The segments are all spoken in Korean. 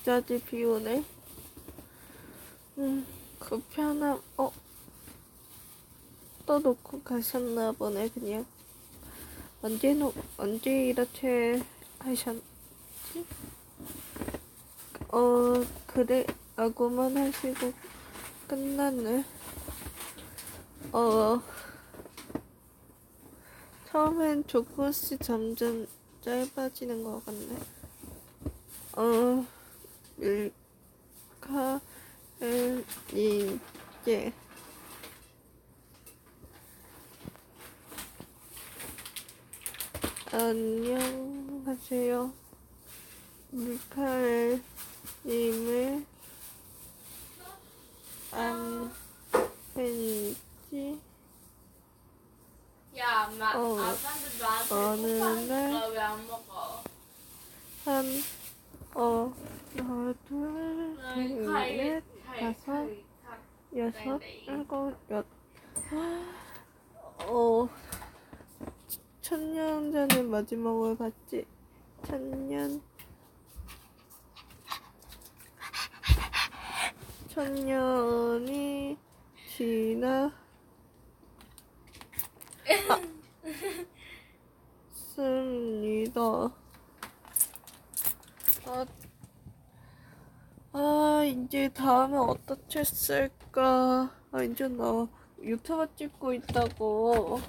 진짜지 비 오네. 음, 그 편함, 어, 또 놓고 가셨나 보네, 그냥. 언제 놓, 언제 이렇게 하셨지? 어, 그래, 라고만 하시고 끝났네. 어, 처음엔 조금씩 점점 짧아지는 것 같네. 어, 밀카엘 이제 안녕하세요. 밀카엘 님을 안 뵌지 야, 마, 어, 아빠한테 나한테 어느 날- 줄까? 왜안 먹어? 한, 어, 하나, 둘, 셋, 칼, 넷, 칼, 다섯. 여섯. 일곱, 여, 어, 천년 전에 마지막으로 봤지? 천년, 천년이 지나, 습니다. 아, 아, 이제 다음에 어떻게 쓸까? 아, 이제 나 유튜브 찍고 있다고.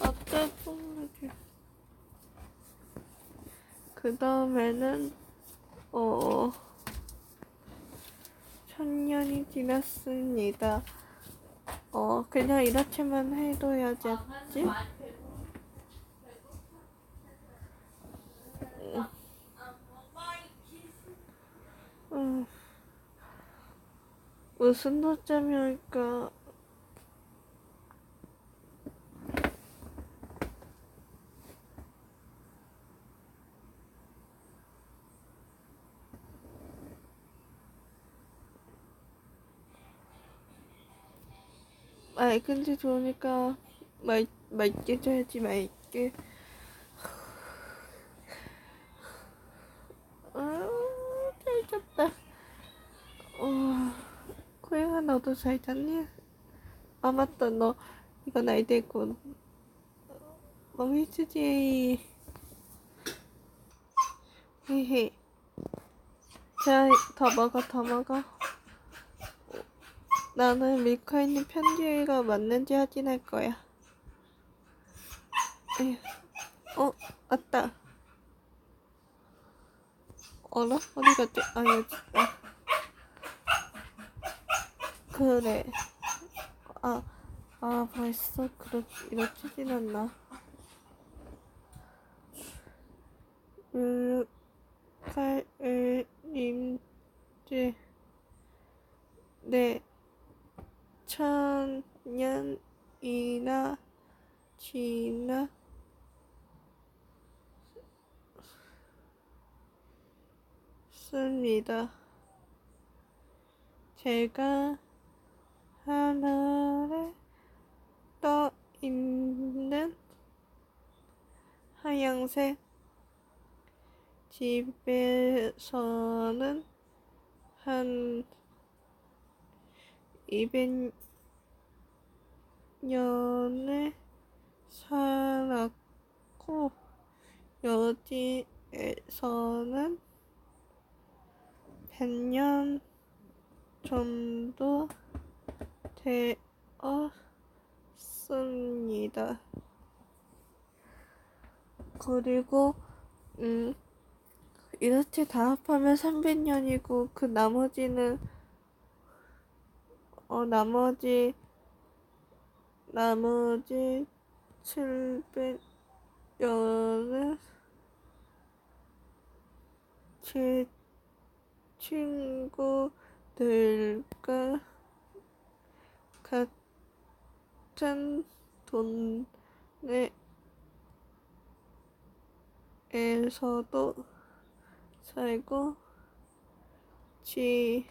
아, 짜증나게. 그 다음에는, 어, 천년이 지났습니다. 어, 그냥 이렇게만 해둬야지. 아빠는 많이 배고- 배고파. 아, 먹어, 이 키스. 음, 무슨 노점이 올까? 맑은지 좋으니까 맑, 맑게 줘야지 맑게 아, 잘 잤다 어, 코영아 너도 잘 잤니? 아 맞다 너 이거 나이 되고 멍해주지 헤헤 자더 먹어 더 먹어 나는 밀카이님 편지가 맞는지 확인할 거야. 어 왔다 어라? 어디 갔지? 아 여기 있다 그래. 아, 아, 벌써 그렇, 이렇게 지났나? 음, 칼님지, 네, 천 년이나 지나, 습니다. 제가 하늘에 떠 있는 하얀색 집에서는 한 200년을 살았고 여기에서는 100년 정도 되었습니다. 그리고 음 이렇게 다 합하면 300년이고 그 나머지는 어 나머지 나머지 700년은 제 친구들과 같은 동네에서도 살고 지냈죠.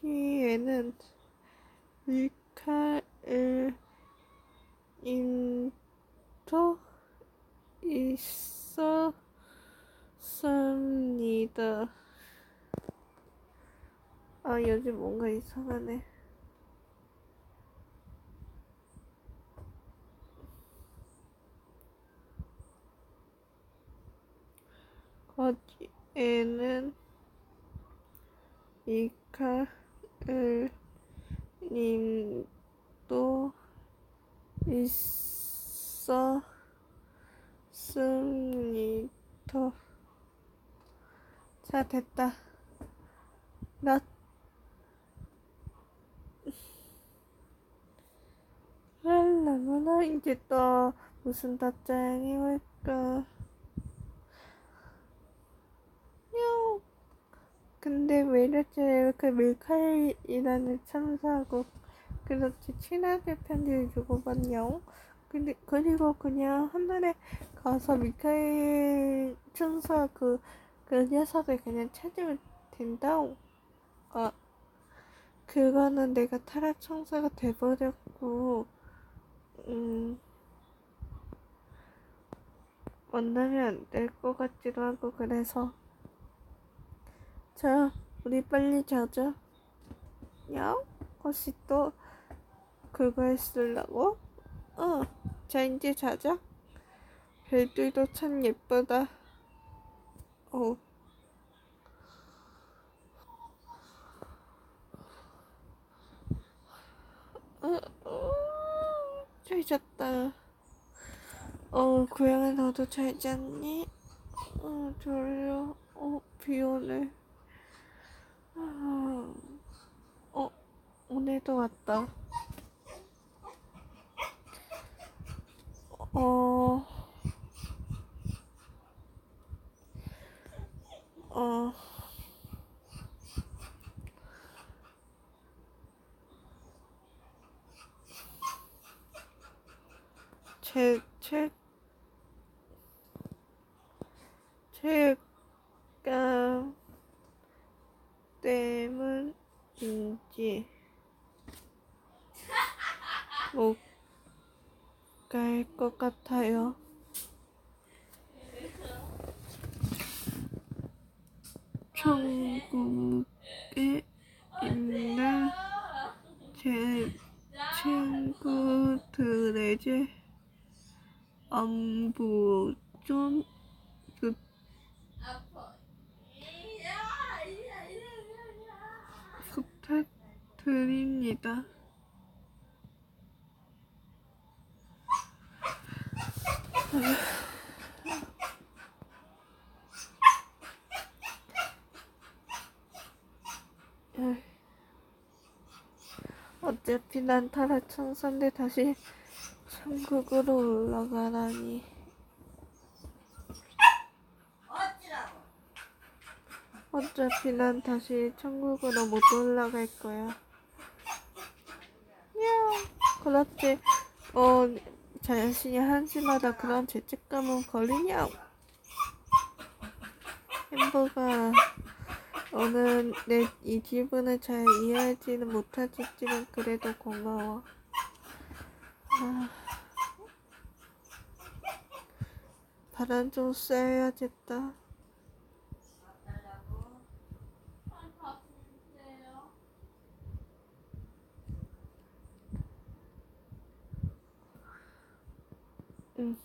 거기에는 미카엘 인도 있었습니다. 아, 요즘 뭔가 이상하네. 거기에는 미카엘 님도 있었습니다. 자, 됐다. 나 랄라라라 이제 또 무슨 답장이 올까? 냥. 근데 왜 이렇게 이렇게 밀카이라는 참사하고 그렇게 친하게 편지를 주고받냐? 근데 그리고 그냥 하늘에 가서 미카엘 천사 그, 그 녀석을 그냥 찾으면 된다. 아, 그거는 내가 타락 천사가 돼버렸고, 음, 만나면 안될것 같기도 하고 그래서. 자, 우리 빨리 자자. 야, 혹시 또 그거 했으려고? 어, 자 이제 자자. 별들도 참 예쁘다. 어. 어, 잤다. 어, 고양아 너도 잘 잤니? 어, 졸려. 어, 비 오네. 아, 어, 오늘도 왔다. 어, 어, 책, 책, 책감 때문인지 못 갈 것 같아요. 천국에 있는 제 친구들에게 안부 좀 아파. 이야, 이야, 이야, 이야. 부탁 드립니다. 어차피 난 타락 천사인데 다시 천국으로. 어찌라고? 어차피 난 다시 천국으로 못 올라갈 거야. 야, 그렇지. 어, 자신이 한시마다 그런 죄책감은 걸리냐? 햄버거, 너는 내 이 기분을 잘 이해하지는 못하겠지만 그래도 고마워. 아, 바람 좀 쐬야겠다. 어쩌라고? 아, 바쁜데요. 응.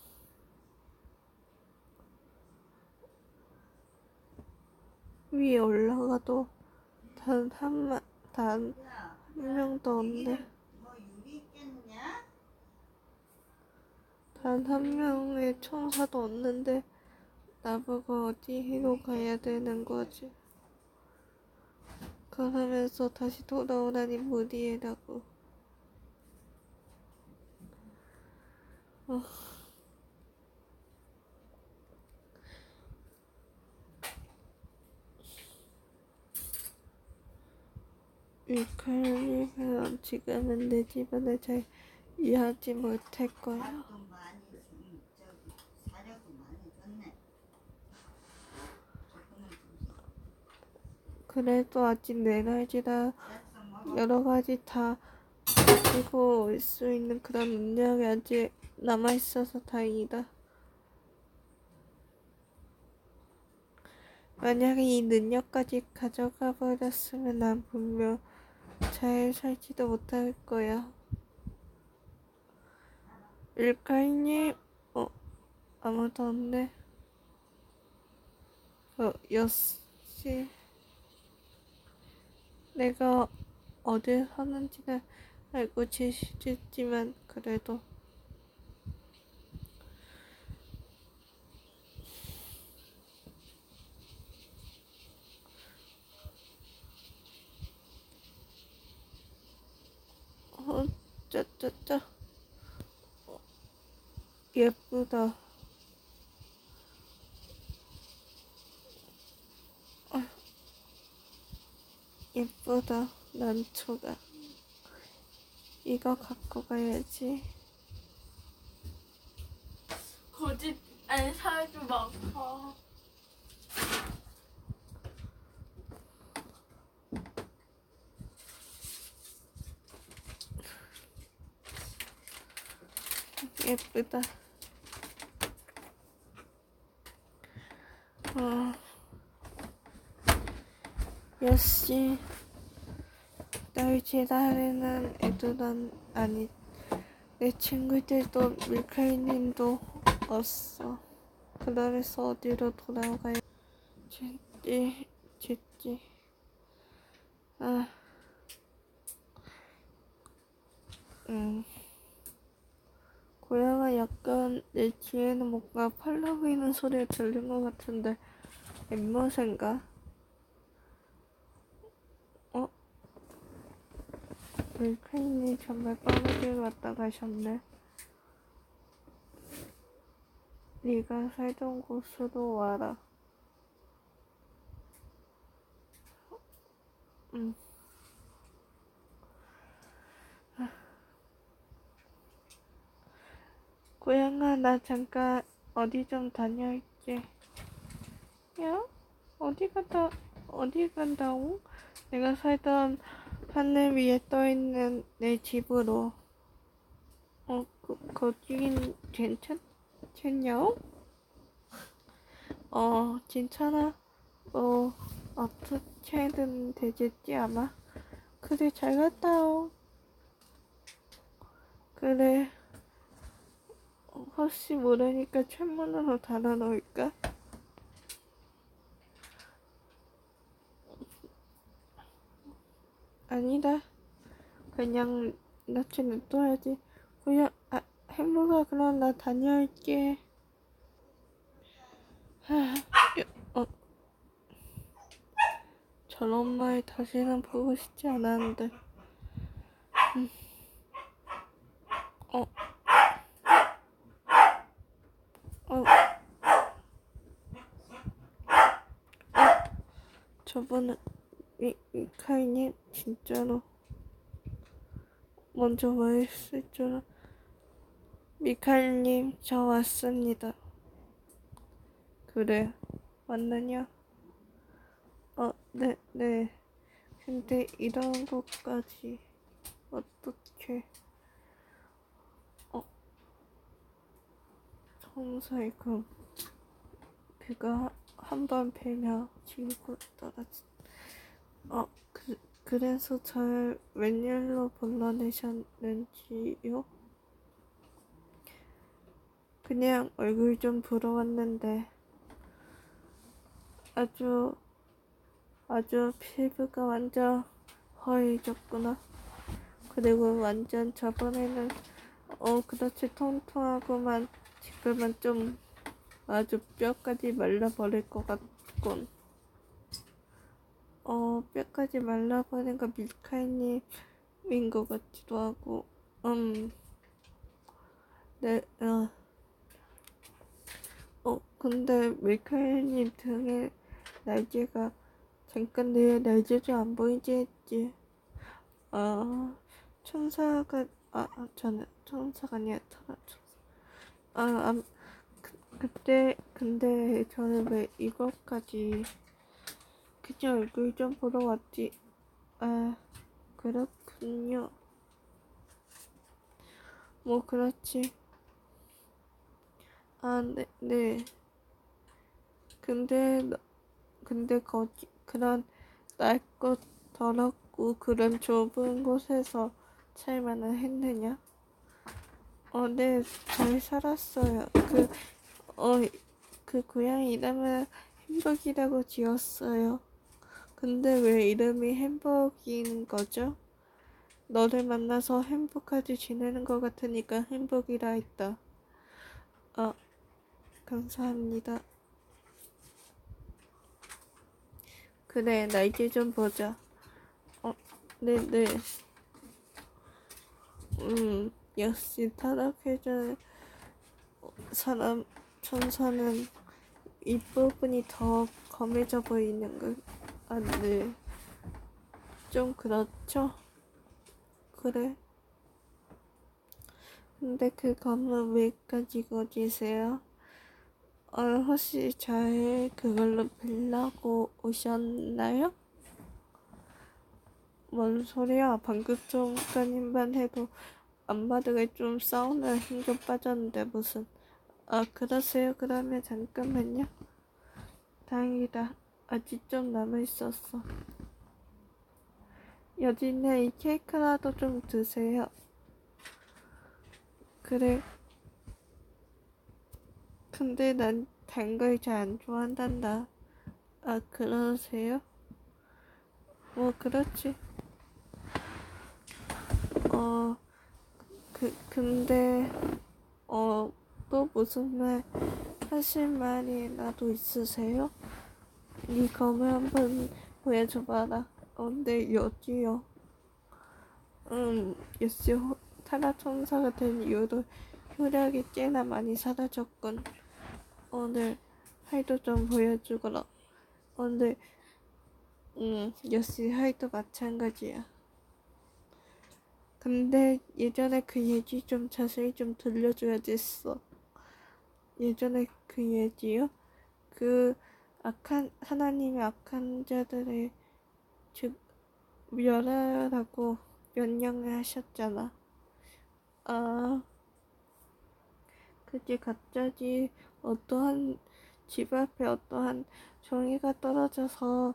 위에 올라가도 단한 마, 단한 명도 없네. 단 한 명의 천사도 없는데 나보고 어디로 가야 되는 거지? 그러면서 다시 돌아오라니 무리해라고. 어. 이 칼리그럼 지금은 내 집안을 잘 이해하지 못할 거야. 그래도 아직 네 내날지라 여러 가지 다 가지고 올 수 있는 그런 능력이 아직 남아 있어서 다행이다. 만약에 이 능력까지 가져가 버렸으면 난 분명 잘 살지도 못할 거야. 일가이님, 어, 아무도 없네. 어, 여씨. 내가 어딜 사는지는 알고 계시지만 그래도 어, 짜짜짜 어, 예쁘다. 어, 예쁘다. 난초가 이거 갖고 가야지. 거짓 아니 살좀 많 아. 예쁘다. 어, 역시 날 기다리는 애들은 아니 내 친구들도 밀카이님도 없어. 그래서 어디로 돌아가야 짓지 짓지. 아, 음. 고양아 약간 내 귀에는 뭔가 팔랑이는 소리가 들린 것 같은데 엠머센가? 어? 밀카이님 정말 빠르게 왔다 가셨네 네가 살던 곳으로 와라 응 고양아 나 잠깐 어디 좀 다녀올게 야? 어디 갔다 어디 간다고? 내가 살던 하늘 위에 떠있는 내 집으로 어? 그, 거긴 괜찮겠냐? 어 괜찮아 어 어떻게든 되겠지 아마 그래 잘 갔다 오 그래 혹시 모르니까 창문으로 달아 놓을까? 아니다. 그냥 낯에 냅둬야지. 그냥 아, 햄버거 그럼 나 다녀올게. 하, 여, 어. 저런 말 다시는 보고 싶지 않았는데. 음. 어. 어. 저번에 미, 미카이님 진짜로 먼저 말했을 줄 미카이님 저 왔습니다. 그래 왔느냐? 어, 네, 네. 근데 이런 것까지 어떻게? 어, 청사이금 그가 한번 뵈며 지고 떨어지. 어, 그 그래서 절 웬일로 불러내셨는지요? 그냥 얼굴 좀 보러 왔는데 아주 아주 피부가 완전 허해졌구나. 그리고 완전 저번에는 어 그렇지 통통하고만 지금은 좀 아주 뼈까지 말라버릴 것 같군. 어 뼈까지 말라버린 거 밀카이님인 것 같기도 하고 음. 네, 어. 어, 근데 밀카이님 등에 날개가 잠깐 내 날개도 안 보이지 했지. 아, 천사가, 아, 아, 저는 천사가 아니라 천사. 아, 아, 그, 그때, 근데 저는 왜 이것까지 그냥 얼굴 좀 보러 왔지. 아, 그렇군요. 뭐, 그렇지. 아, 네, 네. 근데, 너- 근데 거기 그런 낡고 더럽고 그런 좁은 곳에서 살만은 했느냐? 어, 네, 잘 살았어요. 그, 어, 그 고양이 이름은 햄버기라고 지었어요. 근데 왜 이름이 햄버기인 거죠? 너를 만나서 행복하게 지내는 것 같으니까 행복이라 했다. 아, 감사합니다. 그래, 나 이제 좀 보자. 어, 네네. 음, 역시 타락해준 사람, 천사는 윗부분이 더 검해져 보이는 것, 아, 네. 좀 그렇죠? 그래. 근데 그 검은 왜 가지고 계세요? 어, 혹시 잘 그걸로 빌라고 오셨나요? 뭔 소리야? 방금 전까지만 해도 안바닥에 좀 사우나 힘좀 빠졌는데 무슨 아 그러세요? 그러면 잠깐만요. 다행이다. 아직 좀 남아있었어. 있는 이 케이크라도 좀 드세요. 그래. 근데 난 단 걸 잘 안 좋아한단다. 아, 그러세요? 뭐, 그렇지. 어, 그, 근데, 어, 또 무슨 말, 하실 말이라도 있으세요? 이 검을 한번 보여줘봐라. 어, 근데 여기요. 음, 역시 호- 타락천사가 된 이후로 효력이 꽤나 많이 사라졌군. 오늘 하이도 좀 보여주거라. 오늘 음 역시 하이도 마찬가지야. 근데 예전에 그 얘기 좀 자세히 좀 들려줘야겠어. 예전에 그 얘기요? 그 악한 하나님의 악한 자들의 즉 멸하라고 명령을 하셨잖아. 아, 그게 갑자기 어떠한 집 앞에 어떠한 종이가 떨어져서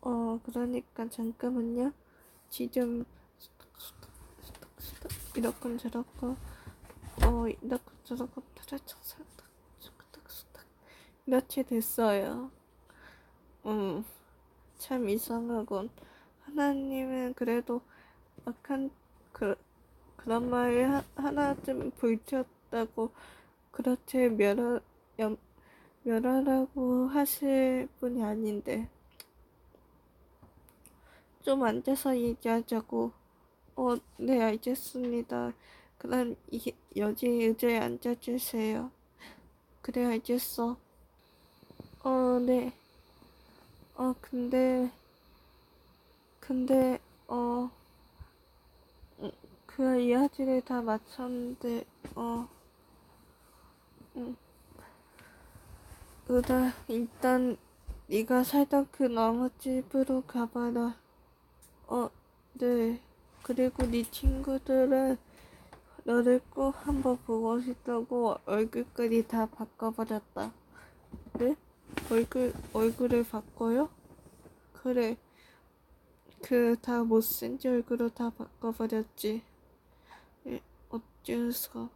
어 그러니까 잠깐만요. 지금 이렇건 저렇건 어 저렇건 타라쳐서 수닥수닥 이렇게 됐어요. 음, 참 이상하군. 하나님은 그래도 악한 그 그런 말이 하, 하나쯤 불쳤다고 그렇게 멸하, 염, 멸하라고 하실 분이 아닌데. 좀 앉아서 얘기하자고. 어, 네 알겠습니다. 그럼 이, 여기 의자에 앉아주세요. 그래 알겠어 어, 네 어, 근데 근데 어 그 이야기를 다 마쳤는데 어 응. 으다 일단 네가 살던 그 나무집으로 가봐라 어 네 그리고 네 친구들은 너를 꼭 한번 보고 싶다고 얼굴까지 다 바꿔버렸다 네? 얼굴 얼굴을 바꿔요? 그래. 그 다 못생긴 얼굴로 다 바꿔버렸지. 예, 어째서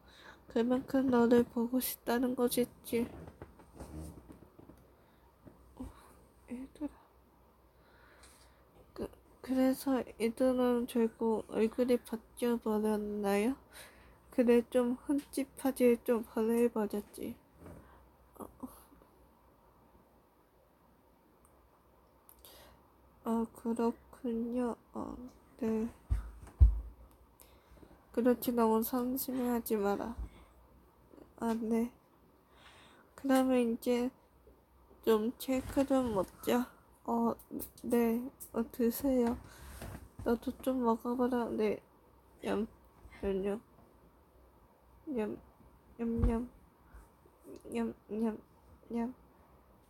그만큼 너를 보고 싶다는 거겠지. 어, 얘들아. 그, 그래서 애들은 결국 얼굴이 바뀌어 버렸나요? 그래 좀 흠집하지 좀 변해버렸지 어 그렇군요 어, 네 그렇지 너무 상심해하지 마라. 아, 네. 그러면 이제 좀 체크 좀 먹자. 어, 네. 어, 드세요. 너도 좀 먹어봐라. 네. 얌, 얌, 얌, 얌, 얌, 얌, 얌, 얌.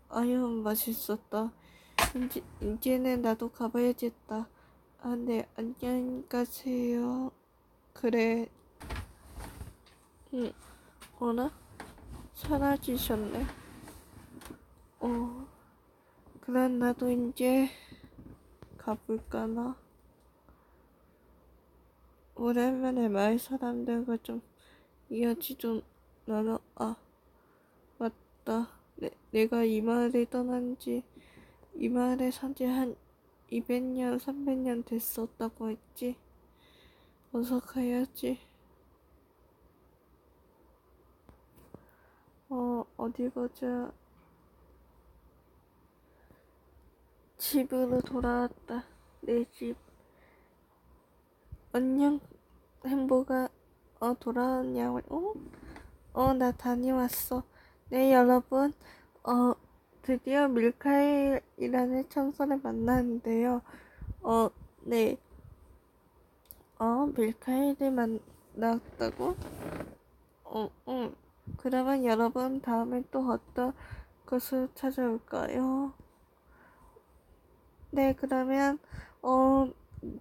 아유, 맛있었다. 이제, 이제는 나도 가봐야겠다. 아, 네. 안녕히 가세요. 그래. 응. 어라? 사라지셨네. 어. 그럼 나도 이제 가볼까나? 오랜만에 마을 사람들과 좀 이야기 좀 나눠, 아, 맞다. 내, 내가 이 마을을 떠난 지, 이 마을에 산지 한 200년, 300년 됐었다고 했지? 어서 가야지. 어, 어디 보자. 집으로 돌아왔다. 내 집. 안녕, 행복아. 어, 돌아왔냐고. 어? 어, 나 다녀왔어. 네, 여러분. 어, 드디어 밀카엘이라는 청소를 만났는데요. 어, 네. 어, 밀카엘을 만났다고? 어, 응. 그러면 여러분 다음에 또 어떤 것을 찾아올까요? 네, 그러면 어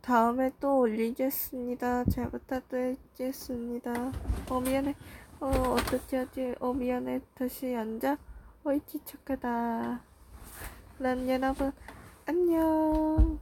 다음에 또 올리겠습니다. 잘 부탁드리겠습니다. 어 미안해. 어 어떻게 하지? 어 미안해. 다시 앉아. 어이 지척하다. 그럼 여러분 안녕.